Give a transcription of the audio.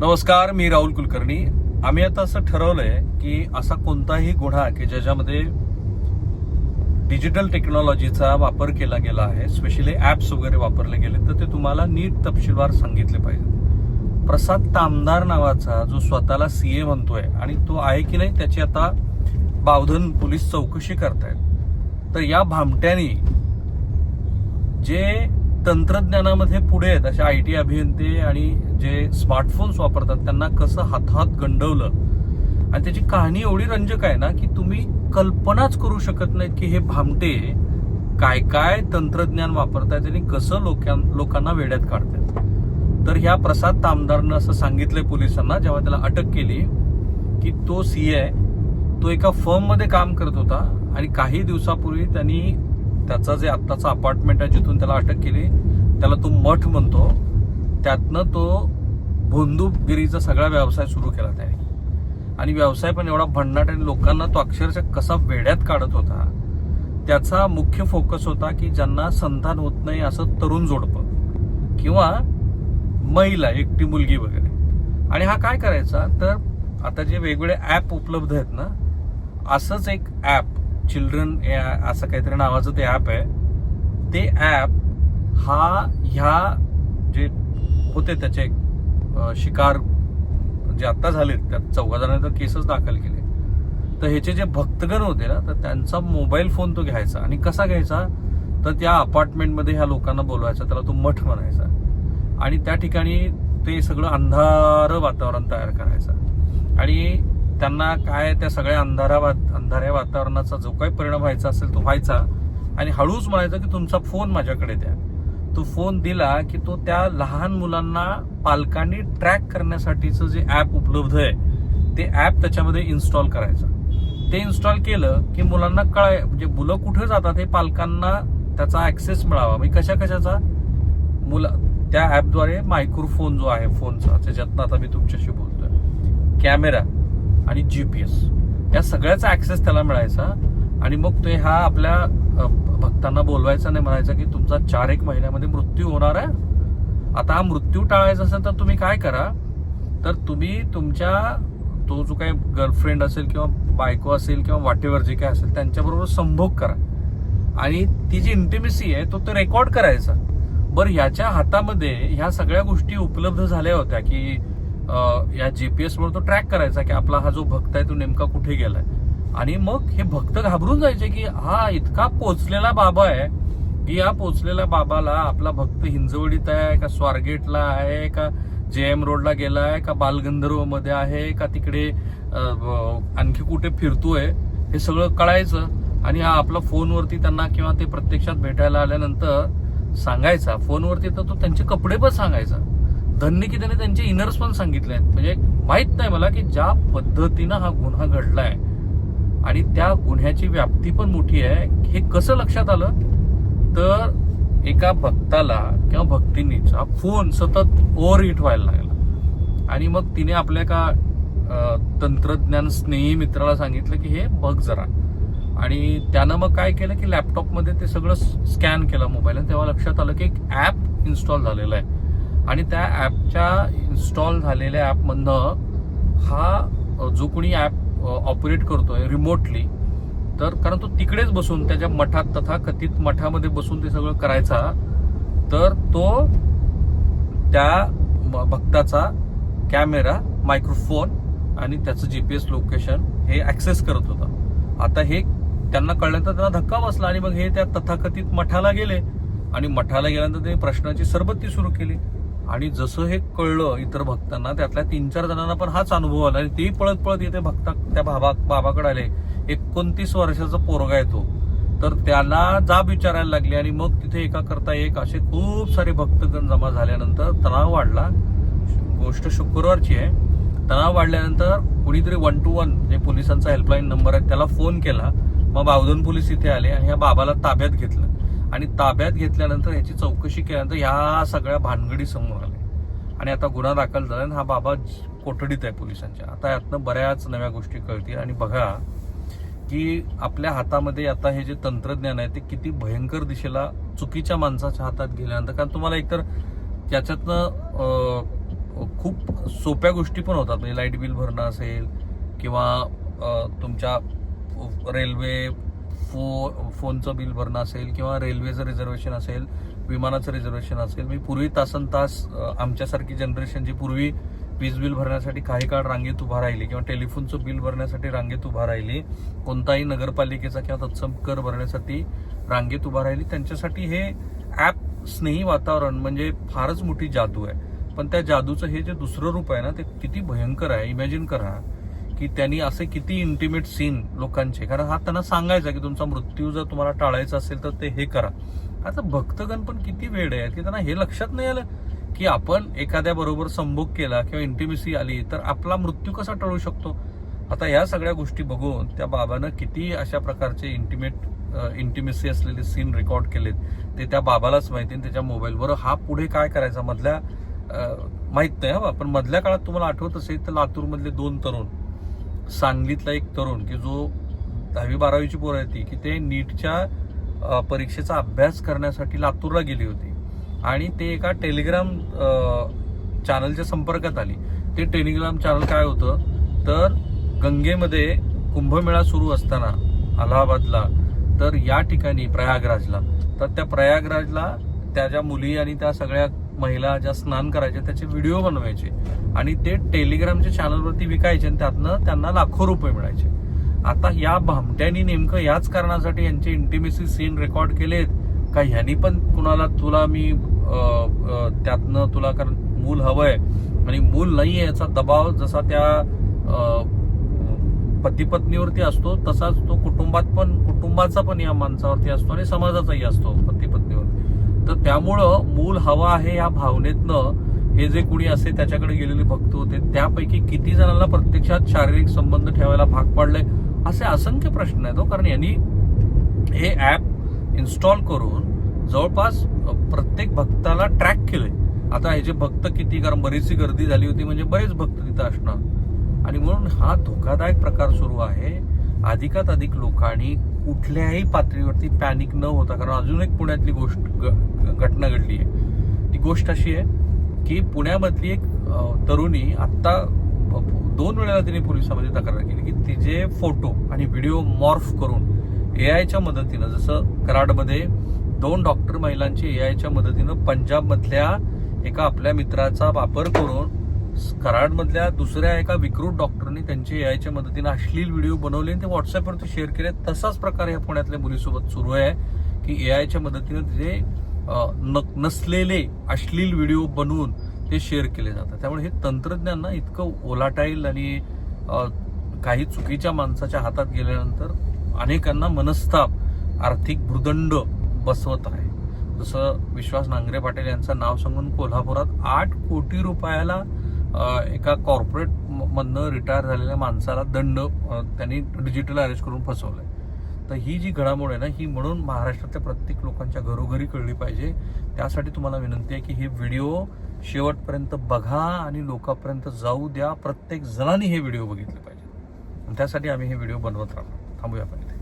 नमस्कार मी राहुल कुलकर्णी. आम्ही आता असं ठरवलंय की असा कोणताही गुन्हा की ज्याच्यामध्ये डिजिटल टेक्नॉलॉजीचा वापर केला गेला आहे स्पेशली ऍप्स वगैरे वापरले गेले तर ते तुम्हाला नीट तपशीलवार सांगितले पाहिजे प्रसाद तामदार नावाचा जो स्वतःला सीए म्हणतोय आणि तो आहे की नाही त्याची आता बावधन पोलीस चौकशी करतायत. तर या भामट्यानी जे तंत्रज्ञानामध्ये पुढे आहेत असे आय टी अभियंते आणि जे स्मार्टफोन्स वापरतात त्यांना कसं हातात गंडवलं? आणि त्याची कहाणी एवढी रंजक आहे ना की तुम्ही कल्पनाच करू शकत नाहीत की हे भामटे काय काय तंत्रज्ञान वापरतायत आणि कसं लोकां लोकांना वेड्यात काढतायत. तर ह्या प्रसाद तामदारनं असं सांगितलंय पोलिसांना जेव्हा त्याला अटक केली की तो सी आय तो एका फर्ममध्ये काम करत होता आणि काही दिवसापूर्वी त्यांनी त्याचं जे आत्ताचं अपार्टमेंट आहे जिथून त्याला अटक केली त्याला तो मठ म्हणतो. त्यातनं तो भोंदूगिरीचा सगळा व्यवसाय सुरू केला त्याने. आणि व्यवसाय पण एवढा भन्नाट आणि लोकांना तो अक्षरशः कसा वेड्यात काढत होता त्याचा मुख्य फोकस होता की ज्यांना संतान होत नाही असं तरुण जोडपं किंवा महिला एकटी मुलगी वगैरे. आणि हा काय करायचा? तर आता जे वेगवेगळे ॲप उपलब्ध आहेत ना असंच एक ॲप चिल्ड्रन असं काहीतरी नावाचं ते ॲप आहे. ते ॲप हा ह्या जे होते त्याचे शिकार जे आत्ता झालेत त्यात चौघा जणांनी तर केसच दाखल केले. तर ह्याचे जे भक्तगण होते ना तर त्यांचा मोबाईल फोन तो घ्यायचा. आणि कसा घ्यायचा? तर त्या अपार्टमेंटमध्ये ह्या लोकांना बोलवायचा त्याला तो मठ म्हणायचा. आणि त्या ठिकाणी ते सगळं अंधार वातावरण तयार करायचं. आणि त्यांना काय त्या सगळ्या अंधारा अंधाऱ्या वातावरणाचा जो काही परिणाम व्हायचा असेल तो व्हायचा. आणि हळूच म्हणायचं की तुमचा फोन माझ्याकडे द्या. तो फोन दिला की तो त्या लहान मुलांना पालकांनी ट्रॅक करण्यासाठीचं जे ॲप उपलब्ध आहे ते ॲप त्याच्यामध्ये इन्स्टॉल करायचं. ते इन्स्टॉल केलं की मुलांना कळाय म्हणजे मुलं कुठे जातात हे पालकांना त्याचा ॲक्सेस मिळावा. म्हणजे कशा कशाचा? मुलं त्या ॲपद्वारे मायक्रोफोन जो आहे फोनचा त्याच्यातनं आता मी तुमच्याशी बोलतोय. कॅमेरा. आणि जी पी एस या सगळ्याचा ऍक्सेस त्याला मिळायचा. आणि मग ते हा आपल्या भक्तांना बोलवायचा नाही म्हणायचा की तुमचा चार एक महिन्यामध्ये मृत्यू होणार आहे. आता हा मृत्यू टाळायचा असेल तर तुम्ही काय करा? तर तुम्ही तुमच्या तो जो काही गर्लफ्रेंड असेल किंवा बायको असेल किंवा वाटेवर जे काय असेल त्यांच्याबरोबर संभोग करा. आणि ती जी इंटिमेसी आहे तो तो रेकॉर्ड करायचा. बरं ह्याच्या हातामध्ये ह्या सगळ्या गोष्टी उपलब्ध झाल्या होत्या की या जी पी एसवर तो ट्रॅक करायचा की आपला हा जो भक्त आहे तो नेमका कुठे गेलाय. आणि मग हे भक्त घाबरून जायचे की हा इतका पोचलेला बाबा आहे की या पोचलेल्या बाबाला आपला भक्त हिंजवडीत आहे का स्वारगेटला आहे का जे एम रोडला गेलाय का बालगंधर्वमध्ये आहे का तिकडे आणखी कुठे फिरतोय हे सगळं कळायचं. आणि हा आपला फोनवरती त्यांना किंवा ते प्रत्यक्षात भेटायला आल्यानंतर सांगायचा. फोनवरती तर तो त्यांचे कपडे पण सांगायचा. धन्य की त्याने त्यांचे इनर्स पण सांगितले आहेत. म्हणजे माहीत नाही मला की ज्या पद्धतीनं हा गुन्हा घडलाय आणि त्या गुन्ह्याची व्याप्ती पण मोठी आहे हे कसं लक्षात आलं? तर एका भक्ताला किंवा भक्तिनीचा फोन सतत ओव्हर हिट व्हायला लागला. आणि मग तिने आपल्या एका तंत्रज्ञान स्नेही मित्राला सांगितलं की हे बघ जरा. आणि त्यानं मग काय केलं की लॅपटॉपमध्ये ते सगळं स्कॅन केलं मोबाईल आणि तेव्हा लक्षात आलं की एक ॲप इन्स्टॉल झालेलं आहे. आणि त्या ॲपच्या इन्स्टॉल झालेल्या ॲपमधनं हा जो कोणी ॲप ऑपरेट करतोय रिमोटली तर कारण तो तिकडेच बसून त्याच्या मठात तथा कथित मठामध्ये बसून ते सगळं करायचा तर तो त्या भक्ताचा कॅमेरा मायक्रोफोन आणि त्याचं जी पी एस लोकेशन हे ॲक्सेस करत होता. आता हे त्यांना कळल्यानंतर त्यांना धक्का बसला आणि मग हे त्या तथाकथित मठाला गेले. आणि मठाला गेल्यानंतर ते प्रश्नाची सरबत्ती सुरू केली. आणि जसं हे कळलं इतर भक्तांना त्यातल्या तीन चार जणांना पण हाच अनुभव आला आणि तेही पळत पळत येते भक्ता त्या बाबा बाबाकडे आले. एकोणतीस वर्षाचा पोरगा येतो तर त्याला जाब विचारायला लागली आणि मग तिथे एका करता एक असे खूप सारे भक्तगण जमा झाल्यानंतर तणाव वाढला. गोष्ट शुक्रवारची आहे. तणाव वाढल्यानंतर कुणीतरी वन टू वन जे पोलिसांचा हेल्पलाईन नंबर आहे त्याला फोन केला. मग बावधन पोलीस इथे आले आणि ह्या बाबाला ताब्यात घेतलं. आणि ताब्यात घेतल्यानंतर ह्याची चौकशी केल्यानंतर ह्या सगळ्या भानगडी समोर आल्या. आणि आता गुन्हा दाखल झाला आणि हा बाबा कोठडीत आहे पोलिसांच्या. आता यातनं बऱ्याच नव्या गोष्टी कळतील. आणि बघा की आपल्या हातामध्ये आता हे जे तंत्रज्ञान आहे ते किती भयंकर दिशेला चुकीच्या माणसाच्या हातात गेल्यानंतर कारण तुम्हाला एकतर त्याच्यातनं खूप सोप्या गोष्टी पण होतात. म्हणजे लाइट बिल भरणं असेल किंवा तुमच्या रेल्वे फो फोनचं बिल भरणं असेल किंवा रेल्वेचं रिझर्वेशन असेल विमानाचं रिझर्वेशन असेल मी पूर्वी तासन तास आमच्यासारखी जनरेशन जी पूर्वी वीज बिल भरण्यासाठी काही काळ रांगेत उभा राहिली किंवा टेलिफोनचं बिल भरण्यासाठी रांगेत उभा राहिली कोणताही नगरपालिकेचा किंवा तत्सम कर भरण्यासाठी रांगेत उभा राहिली. त्यांच्यासाठी हे ॲप स्नेही वातावरण म्हणजे फारच मोठी जादू आहे. पण त्या जादूचं हे जे दुसरं रूप आहे ना ते किती भयंकर आहे. इमॅजिन करा. की त्यांनी असे किती इंटिमेट सीन लोकांचे. कारण हा त्यांना सांगायचा की तुमचा मृत्यू जर तुम्हाला टाळायचा असेल तर ते हे करा. आता भक्तगण पण किती वेळ आहे की त्यांना हे लक्षात नाही आलं की आपण एखाद्या बरोबर संभोग केला किंवा इंटिमेसी आली तर आपला मृत्यू कसा टळू शकतो? आता या सगळ्या गोष्टी बघून त्या बाबानं किती अशा प्रकारचे इंटिमेट इंटिमेसी असलेले सीन रेकॉर्ड केलेत. ते त्या बाबालाच माहिती आणि त्याच्या मोबाईलवर हा पुढे काय करायचा मधल्या माहीत नाही हा पण मधल्या काळात तुम्हाला आठवत असेल तर लातूरमधले दोन तरुण सांगलीतला एक तरुण की जो दहावी बारावीची पोरं आहे ती की ते नीटच्या परीक्षेचा अभ्यास करण्यासाठी लातूरला गेली होती. आणि ते एका टेलिग्राम चॅनलच्या संपर्कात आली. ते टेलिग्राम चॅनल काय होतं? तर गंगेमध्ये कुंभमेळा सुरू असताना अलाहाबादला तर या ठिकाणी प्रयागराजला. तर त्या प्रयागराजला त्या ज्या मुली आणि त्या सगळ्या महिला ज्या स्नान करायच्या त्याचे व्हिडिओ बनवायचे आणि ते टेलिग्रामच्या चॅनलवरती विकायचे आणि त्यातनं त्यांना लाखो रुपये मिळायचे. आता या भामट्यांनी नेमकं याच कारणासाठी यांचे इंटिमेसी सीन रेकॉर्ड केलेत. का ह्यांनी पण कुणाला तुला मी त्यातनं तुला कारण मूल हवंय आणि मूल नाही आहे याचा दबाव जसा त्या पती पत्नीवरती असतो तसाच तो कुटुंबात पण कुटुंबाचा पण या माणसावरती असतो आणि समाजाचाही असतो पती पत्नी तर त्यामुळं मूल हवा आहे या भावनेतनं हे जे कुणी असे त्याच्याकडे गेलेले भक्त होते त्यापैकी किती जणांना प्रत्यक्षात शारीरिक संबंध ठेवायला भाग पाडले असे असंख्य प्रश्न आहेत हो कारण यांनी हे ॲप इन्स्टॉल करून जवळपास प्रत्येक भक्ताला ट्रॅक केलंय. आता हे जे भक्त किती कारण बरीचशी गर्दी झाली होती म्हणजे बरेच भक्त तिथं असणार. आणि म्हणून हा धोकादायक प्रकार सुरू आहे. अधिकात अधिक लोकांनी कुठल्याही पातळीवरती पॅनिक न होता कारण अजून एक पुण्यातली गोष्ट घटना घडली आहे. ती गोष्ट अशी आहे की पुण्यामधली एक तरुणी आत्ता दोन वेळेला तिने पोलिसांमध्ये तक्रार केली की तिचे फोटो आणि व्हिडिओ मॉर्फ करून ए आयच्या मदतीनं जसं कराडमध्ये दोन डॉक्टर महिलांची ए आयच्या मदतीनं पंजाबमधल्या एका आपल्या मित्राचा वापर करून कराडमधल्या दुसऱ्या एका विकृत डॉक्टरनी त्यांचे ए आयच्या मदतीनं अश्लील व्हिडिओ बनवले आणि ते व्हॉट्सअपवरती शेअर केले. तसाच प्रकार या पुण्यातल्या मुलीसोबत सुरू आहे की ए आयच्या मदतीनं तिचे नसलेले अश्लील व्हिडिओ बनवून ते शेअर केले जातात. त्यामुळे हे तंत्रज्ञान ना इतकं ओलाटाईल आणि काही चुकीच्या माणसाच्या हातात गेल्यानंतर अनेकांना मनस्ताप आर्थिक भूदंड बसवत आहे. जसं विश्वास नांगरे पाटील यांचं नाव सांगून कोल्हापुरात आठ कोटी रुपयाला एका कॉर्पोरेट मधनं रिटायर झालेल्या माणसाला दंड त्यांनी डिजिटल अरेस्ट करून फसवलाय. तर ही जी घडामोड आहे ना ही म्हणून महाराष्ट्रातल्या प्रत्येक लोकांच्या घरोघरी कळली पाहिजे. त्यासाठी तुम्हाला विनंती आहे की हे व्हिडिओ शेवटपर्यंत बघा आणि लोकांपर्यंत जाऊ द्या. प्रत्येक जणांनी हे व्हिडिओ बघितले पाहिजे. त्यासाठी आम्ही हे व्हिडिओ बनवत राहतो थांबूया आपण इथे.